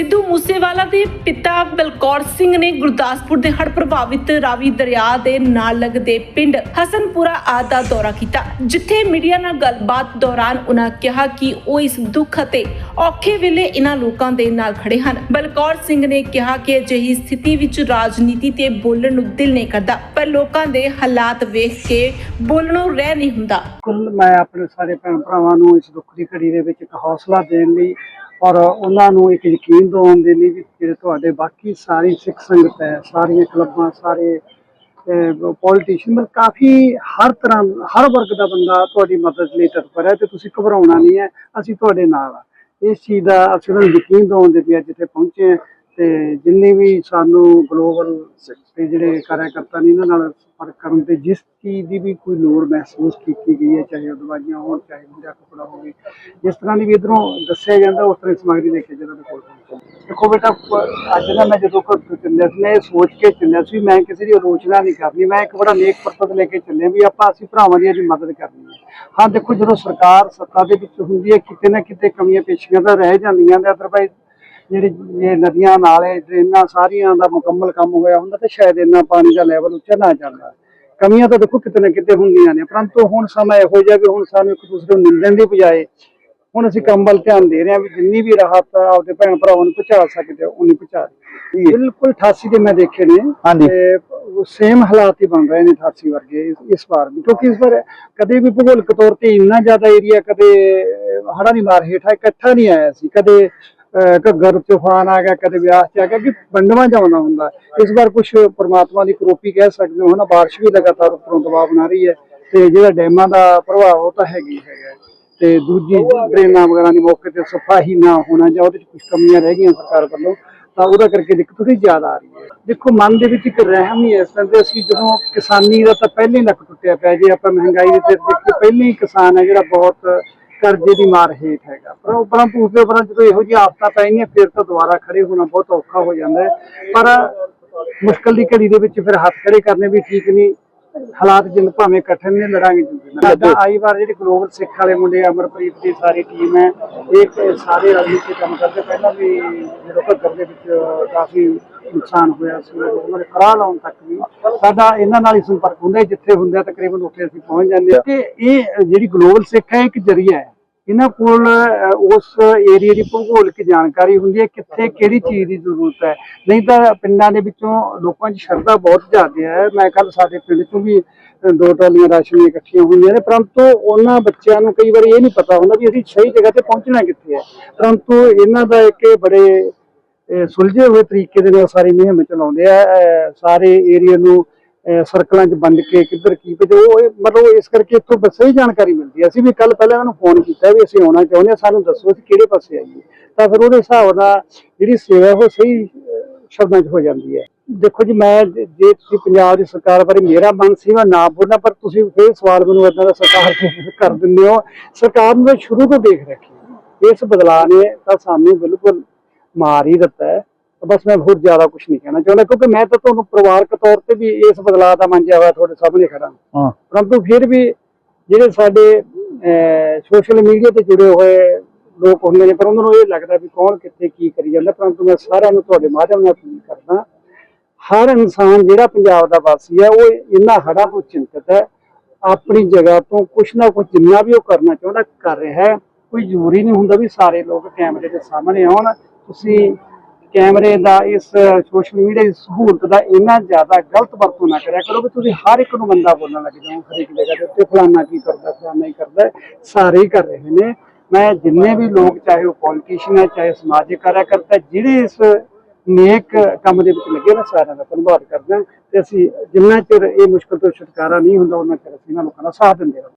ਸਿੱਧੂ ਮੂਸੇਵਾਲਾ ਦੇ ਪਿਤਾ ਬਲਕੌਰ ਸਿੰਘ ਨੇ ਗੁਰਦਾਸਪੁਰ ਦੇ ਹੜ੍ਹ ਪ੍ਰਭਾਵਿਤ ਰਾਵੀ ਦਰਿਆ ਦੇ ਨਾਲ ਲੱਗਦੇ ਪਿੰਡ ਹਸਨਪੁਰਾ ਆਦਿ ਦਾ ਦੌਰਾ ਕੀਤਾ, ਜਿੱਥੇ ਮੀਡੀਆ ਨਾਲ ਗੱਲਬਾਤ ਦੌਰਾਨ ਉਹਨਾਂ ਕਿਹਾ ਕਿ ਉਹ ਇਸ ਦੁੱਖ ਅਤੇ ਔਖੇ ਵੇਲੇ ਇਹਨਾਂ ਲੋਕਾਂ ਦੇ ਨਾਲ ਖੜੇ ਹਨ। ਬਲਕੌਰ ਸਿੰਘ ਨੇ ਕਿਹਾ ਕਿ ਅਜਿਹੀ ਸਥਿਤੀ ਵਿੱਚ ਰਾਜਨੀਤੀ ਤੇ ਬੋਲਣ ਨੂੰ ਦਿਲ ਨਹੀਂ ਕਰਦਾ, ਪਰ ਲੋਕਾਂ ਦੇ ਹਾਲਾਤ ਵੇਖ ਕੇ ਬੋਲਣੋਂ ਰਹਿ ਨਹੀਂ ਹੁੰਦਾ। ਕੁੱਲ ਮੈਂ ਆਪਣੇ ਸਾਰੇ ਭੈਣ ਭਰਾਵਾਂ ਨੂੰ ਇਸ ਦੁੱਖ ਦੀ ਘੜੀ ਦੇ ਵਿੱਚ ਇੱਕ ਹੌਸਲਾ ਦੇਣ ਲਈ ਔਰ ਉਹਨਾਂ ਨੂੰ ਇੱਕ ਯਕੀਨ ਦਿਵਾਉਣ ਦੇ ਲਈ ਵੀ ਜਿਹੜੇ ਤੁਹਾਡੇ ਬਾਕੀ ਸਾਰੀ ਸਿੱਖ ਸੰਗਤ ਹੈ, ਸਾਰੀਆਂ ਕਲੱਬਾਂ, ਸਾਰੇ ਪੋਲੀਟੀਸ਼ੀਅਨ ਮਤਲਬ ਕਾਫੀ ਹਰ ਤਰ੍ਹਾਂ, ਹਰ ਵਰਗ ਦਾ ਬੰਦਾ ਤੁਹਾਡੀ ਮਦਦ ਲਈ ਤਤਪਰ ਹੈ ਤੇ ਤੁਸੀਂ ਘਬਰਾਉਣਾ ਨਹੀਂ ਹੈ, ਅਸੀਂ ਤੁਹਾਡੇ ਨਾਲ ਆ ਇਸ ਚੀਜ਼ ਦਾ ਅਸੀਂ ਉਹਨਾਂ ਨੂੰ ਯਕੀਨ ਦਿਵਾਉਣ ਦੇ ਲਈ ਅੱਜ ਇੱਥੇ ਪਹੁੰਚੇ ਹਾਂ। ਤੇ ਜਿੰਨੇ ਵੀ ਸਾਨੂੰ ਗਲੋਬਲ ਤੇ ਜਿਹੜੇ ਕਾਰਜਕਰਤਾ ਨੇ ਇਹਨਾਂ ਨਾਲ ਸੰਪਰਕ ਕਰਨ ਤੇ ਜਿਸ ਚੀਜ਼ ਦੀ ਵੀ ਕੋਈ ਲੋੜ ਮਹਿਸੂਸ ਕੀਤੀ ਗਈ ਹੈ, ਚਾਹੇ ਉਹ ਦਵਾਈਆਂ ਹੋਣ, ਚਾਹੇ ਮੁੰਡਾ ਕਪੜਾ ਹੋਵੇ, ਜਿਸ ਤਰ੍ਹਾਂ ਦੀ ਵੀ ਇਧਰੋਂ ਦੱਸਿਆ ਜਾਂਦਾ, ਉਸ ਤਰ੍ਹਾਂ ਦੀ ਸਮੱਗਰੀ ਲੈ ਕੇ ਜਿਹੜਾ ਦੇ ਕੋਲ ਦੇਖੋ ਬੇਟਾ ਅੱਜ ਨਾ ਮੈਂ ਜਦੋਂ ਘਰ ਚੱਲਿਆ ਸੀ, ਮੈਂ ਇਹ ਸੋਚ ਕੇ ਚੱਲਿਆ ਸੀ, ਮੈਂ ਕਿਸੇ ਦੀ ਆਲੋਚਨਾ ਨਹੀਂ ਕਰਨੀ, ਮੈਂ ਇੱਕ ਬੜਾ ਨੇਕ ਪਰਪਸ ਲੈ ਕੇ ਚੱਲਿਆ ਵੀ ਆਪਾਂ, ਅਸੀਂ ਭਰਾਵਾਂ ਦੀ ਇਹਦੀ ਮਦਦ ਕਰਨੀ ਹੈ। ਹਾਂ, ਦੇਖੋ ਜਦੋਂ ਸਰਕਾਰ ਸੱਤਾ ਦੇ ਵਿੱਚ ਹੁੰਦੀ ਹੈ, ਕਿਤੇ ਨਾ ਕਿਤੇ ਕਮੀਆਂ ਪੇਸ਼ੀਆਂ ਤਾਂ ਰਹਿ ਜਾਂਦੀਆਂ ਨੇ ਅਦਰਵਾਈਜ਼ ਜਿਹੜੀ ਇਹ ਨਦੀਆਂ ਨਾਲੇ ਡਰੇਨਾਂ ਸਾਰੀਆਂ ਦਾ ਮੁਕੰਮਲ ਕੰਮ ਹੋਇਆ ਹੁੰਦਾ ਤੇ ਸ਼ਾਇਦ ਇੰਨਾ ਪਾਣੀ ਦਾ ਲੈਵਲ ਉੱਚਾ ਨਾ ਜਾਂਦਾ ਕਮੀਆਂ ਤਾਂ ਦੇਖੋ ਕਿਤੇ ਨਾ ਕਿਤੇ ਹੁੰਦੀਆਂ ਨੇ ਪਰੰਤੂ ਹੁਣ ਸਮਾਂ ਇਹੋ ਜਿਹਾ ਵੀ ਹੁਣ ਸਾਨੂੰ ਇੱਕ ਦੂਸਰੇ ਨੂੰ ਨਿੰਦਣ ਦੀ ਬਜਾਏ ਹੁਣ ਅਸੀਂ ਕੰਮ ਵੱਲ ਧਿਆਨ ਦੇ ਰਹੇ ਹਾਂ ਵੀ ਜਿੰਨੀ ਵੀ ਰਾਹਤ ਆਪਦੇ ਭੈਣ ਭਰਾਵਾਂ ਨੂੰ ਪਹੁੰਚਾ ਸਕਦੇ ਹੋ ਉਨੀ ਪਹੁੰਚਾ। ਬਿਲਕੁਲ 88 ਦੇ ਮੈਂ ਦੇਖੇ ਨੇ। ਤੇ ਸੇਮ ਹਾਲਾਤ ਹੀ ਬਣ ਰਹੇ ਨੇ 88 ਵਰਗੇ ਇਸ- ਵਾਰ ਵੀ ਕਿਉਂਕਿ ਇਸ ਵਾਰ ਕਦੇ ਵੀ ਭੂਗੋਲਿਕ ਤੌਰ ਤੇ ਇੰਨਾ ਜ਼ਿਆਦਾ ਏਰੀਆ ਕਦੇ ਹੜਾ ਦੀ ਮਾਰ ਹੇਠਾਂ ਇਕੱਠਾ ਨਹੀਂ ਆਇਆ ਸੀ ਕਦੇ ਘੱਗਰ ਤੂਫਾਨ ਆ ਗਿਆ, ਕਦੇ ਵਿਆਸ ਚ ਆ ਗਿਆ, ਕਿ ਵੰਡਵਾ ਜਾਉਂਦਾ ਹੁੰਦਾ। ਇਸ ਵਾਰ ਕੁਝ ਪਰਮਾਤਮਾ ਦੀ ਕਰੋਪੀ ਕਹਿ ਸਕਦੇ ਹੋ ਨਾ, ਬਾਰਿਸ਼ ਵੀ ਲਗਾਤਾਰ ਉੱਪਰੋਂ ਦਬਾਅ ਬਣਾ ਰਹੀ ਹੈ ਤੇ ਜਿਹੜਾ ਡੈਮਾਂ ਦਾ ਪ੍ਰਭਾਵ ਉਹ ਤਾਂ ਹੈਗੀ ਹੈਗਾ। ਤੇ ਦੂਜੀ ਡਰੇਨਾਂ ਵਗੈਰਾ ਦੀ ਮੌਕੇ ਤੇ ਸਫ਼ਾਈ ਨਾ ਹੋਣਾ ਜਾਂ ਉਹਦੇ ਚ ਕੁਝ ਕਮੀਆਂ ਰਹਿ ਗਈਆਂ ਸਰਕਾਰ ਵੱਲੋਂ, ਤਾਂ ਉਹਦਾ ਕਰਕੇ ਦਿੱਕਤ ਥੋੜੀ ਜ਼ਿਆਦਾ ਆ ਰਹੀ ਹੈ। ਦੇਖੋ, ਮਨ ਦੇ ਵਿੱਚ ਇੱਕ ਰਹਿਮ ਹੀ ਇਸ ਤਰ੍ਹਾਂ ਦੇ ਅਸੀਂ ਜਦੋਂ ਕਿਸਾਨੀ ਦਾ ਤਾਂ ਪਹਿਲੇ ਹੀ ਲੱਕ ਟੁੱਟਿਆ ਪਿਆ, ਜੇ ਆਪਾਂ ਮਹਿੰਗਾਈ ਦੇ ਦੇਖੀਏ, ਪਹਿਲੇ ਹੀ ਕਿਸਾਨ ਹੈ ਜਿਹੜਾ ਬਹੁਤ ਕਰਜ਼ੇ ਦੀ ਮਾਰ ਹੇਠ ਹੈਗਾ। ਪਰ ਉਪਰੰਤੂ ਉਸਦੇ ਉਪਰੰਤ ਜਦੋਂ ਇਹੋ ਜਿਹੀ ਆਫਤਾਂ ਪੈਣੀਆਂ ਫਿਰ ਤਾਂ ਦੁਬਾਰਾ ਖੜੇ ਹੋਣਾ ਬਹੁਤ ਔਖਾ ਹੋ ਜਾਂਦਾ ਹੈ। ਪਰ ਮੁਸ਼ਕਲ ਦੀ ਘੜੀ ਦੇ ਵਿੱਚ ਫਿਰ ਹੱਥ ਖੜੇ ਕਰਨੇ ਵੀ ਠੀਕ ਨਹੀਂ। ਹਾਲਾਤ ਜਿੰਨ ਭਾਵੇਂ ਕਠਿਨ ਨੇ ਲੜਾਂਗੇ ਜਿੰਦੇ ਆਈ ਵਾਰ ਜਿਹੜੀ ਗਲੋਬਲ ਸਿੱਖ ਵਾਲੇ ਮੁੰਡੇ ਅਮਰਪ੍ਰੀਤ ਦੀ ਸਾਰੀ ਟੀਮ ਹੈ ਇਹ ਸਾਰੇ ਰਲ ਕੇ ਕੰਮ ਕਰਦੇ। ਪਹਿਲਾਂ ਵੀ ਜਦੋਂ ਘੱਗਰ ਦੇ ਵਿੱਚ ਕਾਫੀ ਨੁਕਸਾਨ ਹੋਇਆ ਸੀ ਉਹਨਾਂ ਦੇ ਫਰਾਹ ਲਾਉਣ ਤੱਕ ਵੀ। ਸਾਡਾ ਇਹਨਾਂ ਨਾਲ ਹੀ ਸੰਪਰਕ ਹੁੰਦਾ, ਜਿੱਥੇ ਹੁੰਦਾ ਤਕਰੀਬਨ ਉੱਥੇ ਅਸੀਂ ਪਹੁੰਚ ਜਾਂਦੇ ਹਾਂ ਕਿ ਇਹ ਜਿਹੜੀ ਗਲੋਬਲ ਸਿੱਖ ਹੈ, ਇੱਕ ਜਰੀਆ ਹੈ। ਇਹਨਾਂ ਕੋਲ ਉਸ ਏਰੀਆ ਦੀ ਭੂਗੋਲਿਕ ਜਾਣਕਾਰੀ ਹੁੰਦੀ ਹੈ, ਕਿੱਥੇ ਕਿਹੜੀ ਚੀਜ਼ ਦੀ ਜ਼ਰੂਰਤ ਹੈ। ਨਹੀਂ ਤਾਂ ਪਿੰਡਾਂ ਦੇ ਵਿੱਚੋਂ ਲੋਕਾਂ 'ਚ ਸ਼ਰਧਾ ਬਹੁਤ ਜ਼ਿਆਦਾ ਹੈ। ਮੈਂ ਕੱਲ ਸਾਡੇ ਪਿੰਡ 'ਚੋਂ ਵੀ ਦੋ ਟਰਾਲੀਆਂ ਰਾਸ਼ਨ ਇਕੱਠੀਆਂ ਹੋਈਆਂ ਨੇ, ਪਰੰਤੂ ਉਹਨਾਂ ਬੱਚਿਆਂ ਨੂੰ ਕਈ ਵਾਰੀ ਇਹ ਨਹੀਂ ਪਤਾ ਹੁੰਦਾ ਵੀ ਅਸੀਂ ਸਹੀ ਜਗ੍ਹਾ ਤੇ ਪਹੁੰਚਣਾ ਕਿੱਥੇ ਹੈ। ਪਰੰਤੂ ਇਹਨਾਂ ਦਾ ਇੱਕ ਬੜੇ ਸੁਲਝੇ ਹੋਏ ਤਰੀਕੇ ਦੇ ਨਾਲ ਸਾਰੀ ਮੁਹਿੰਮ ਚਲਾਉਂਦੇ ਆ ਸਾਰੇ ਏਰੀਆ ਨੂੰ ਸਰਕਲਾਂ 'ਚ ਵੰਡ ਕੇ ਕਿੱਧਰ ਕੀ ਭੇਜੋ, ਉਹ ਮਤਲਬ ਇਸ ਕਰਕੇ ਇੱਥੋਂ ਬਸ ਸਹੀ ਜਾਣਕਾਰੀ ਮਿਲਦੀ ਹੈ ਅਸੀਂ ਵੀ ਕੱਲ ਪਹਿਲਾਂ ਉਹਨਾਂ ਨੂੰ ਫੋਨ ਕੀਤਾ ਵੀ ਅਸੀਂ ਆਉਣਾ ਚਾਹੁੰਦੇ ਹਾਂ ਸਾਨੂੰ ਦੱਸੋ ਅਸੀਂ ਕਿਹੜੇ ਪਾਸੇ ਆਈਏ। ਤਾਂ ਫਿਰ ਉਹਦੇ ਹਿਸਾਬ ਨਾਲ ਜਿਹੜੀ ਸੇਵਾ ਉਹ ਸਹੀ ਸ਼ਬਦਾਂ 'ਚ ਹੋ ਜਾਂਦੀ ਹੈ। ਦੇਖੋ ਜੀ, ਮੈਂ ਜੇ ਤੁਸੀਂ ਪੰਜਾਬ ਦੀ ਸਰਕਾਰ ਬਾਰੇ ਮੇਰਾ ਮਨ ਸੀ, ਮੈਂ ਨਾ ਬੋਲਣਾ, ਪਰ ਤੁਸੀਂ ਫਿਰ ਸਵਾਲ ਮੈਨੂੰ ਇਦਾਂ ਦਾ ਸਰਕਾਰ ਕਰ ਦਿੰਦੇ ਹੋ। ਸਰਕਾਰ ਨੂੰ ਮੈਂ ਸ਼ੁਰੂ ਤੋਂ ਦੇਖ ਰੱਖੀ। ਇਸ ਬਦਲਾਅ ਨੇ ਤਾਂ ਸਾਨੂੰ ਬਿਲਕੁਲ ਮਾਰ ਹੀ ਦਿੱਤਾ ਹੈ ਬਸ ਮੈਂ ਹੋਰ ਜ਼ਿਆਦਾ ਕੁਝ ਨਹੀਂ ਕਹਿਣਾ ਚਾਹੁੰਦਾ ਕਿਉਂਕਿ ਮੈਂ ਤਾਂ ਤੁਹਾਨੂੰ ਪਰਿਵਾਰਕ ਤੌਰ ਤੇ ਵੀ ਇਸ ਬਦਲਾਅ ਦਾ ਮੰਨਿਆ ਹੋਇਆ ਤੁਹਾਡੇ ਸਾਹਮਣੇ ਖੜਾ ਹਾਂ। ਪਰੰਤੂ ਫਿਰ ਵੀ ਜਿਹੜੇ ਸਾਡੇ ਸੋਸ਼ਲ ਮੀਡੀਆ ਤੇ ਜੁੜੇ ਹੋਏ ਲੋਕ ਹੁੰਦੇ ਨੇ ਪਰ ਉਹਨਾਂ ਨੂੰ ਇਹ ਲੱਗਦਾ ਵੀ ਕੌਣ ਕਿੱਥੇ ਕੀ ਕਰੀ ਜਾਂਦਾ ਪਰੰਤੂ ਮੈਂ ਸਾਰਿਆਂ ਨੂੰ ਤੁਹਾਡੇ ਮਾਧਿਅਮ ਨਾਲ ਅਪੀਲ ਕਰਦਾ ਹਰ ਇਨਸਾਨ ਜਿਹੜਾ ਪੰਜਾਬ ਦਾ ਵਾਸੀ ਹੈ ਉਹ ਇਹਨਾਂ ਹੜ੍ਹਾਂ ਤੋਂ ਚਿੰਤਤ ਹੈ ਆਪਣੀ ਜਗ੍ਹਾ ਤੋਂ ਕੁਛ ਨਾ ਕੁਛ ਜਿੰਨਾ ਵੀ ਉਹ ਕਰਨਾ ਚਾਹੁੰਦਾ ਕਰ ਰਿਹਾ ਹੈ ਕੋਈ ਜ਼ਰੂਰੀ ਨਹੀਂ ਹੁੰਦਾ ਵੀ ਸਾਰੇ ਲੋਕ ਕੈਮਰੇ ਦੇ ਸਾਹਮਣੇ ਆਉਣ ਤੁਸੀਂ ਕੈਮਰੇ ਦਾ ਇਸ ਸੋਸ਼ਲ ਮੀਡੀਆ ਦੀ ਸਹੂਲਤ ਦਾ ਇੰਨਾ ਜ਼ਿਆਦਾ ਗਲਤ ਵਰਤੋਂ ਨਾ ਕਰਿਆ ਕਰੋ ਕਿ ਤੁਸੀਂ ਹਰ ਇੱਕ ਨੂੰ ਬੰਦਾ ਬੋਲਣ ਲੱਗ ਜਾਓ ਹਰੇਕ ਜਗ੍ਹਾ ਦੇ ਉੱਤੇ ਫਲਾਨਾ ਕੀ ਕਰਦਾ, ਫਲਾਨਾ ਹੀ ਕਰਦਾ, ਸਾਰੇ ਹੀ ਕਰ ਰਹੇ ਨੇ। ਮੈਂ ਜਿੰਨੇ ਵੀ ਲੋਕ, ਚਾਹੇ ਉਹ ਪੋਲੀਟੀਸ਼ੀਅਨ ਹੈ, ਚਾਹੇ ਸਮਾਜਿਕ ਕਾਰਜਕਰਤਾ ਜਿਹੜੇ ਇਸ ਨੇਕ ਕੰਮ ਦੇ ਵਿੱਚ ਲੱਗੇ ਨਾ ਸਾਰਿਆਂ ਦਾ ਧੰਨਵਾਦ ਕਰਦਾ। ਤੇ ਅਸੀਂ ਜਿੰਨਾ ਚਿਰ ਇਹ ਮੁਸ਼ਕਲ ਤੋਂ ਛੁਟਕਾਰਾ ਨਹੀਂ ਹੁੰਦਾ, ਉਹਨਾਂ ਚਿਰ ਅਸੀਂ ਇਹਨਾਂ ਲੋਕਾਂ ਦਾ ਸਾਥ ਦਿੰਦੇ ਰਹਾਂਗੇ।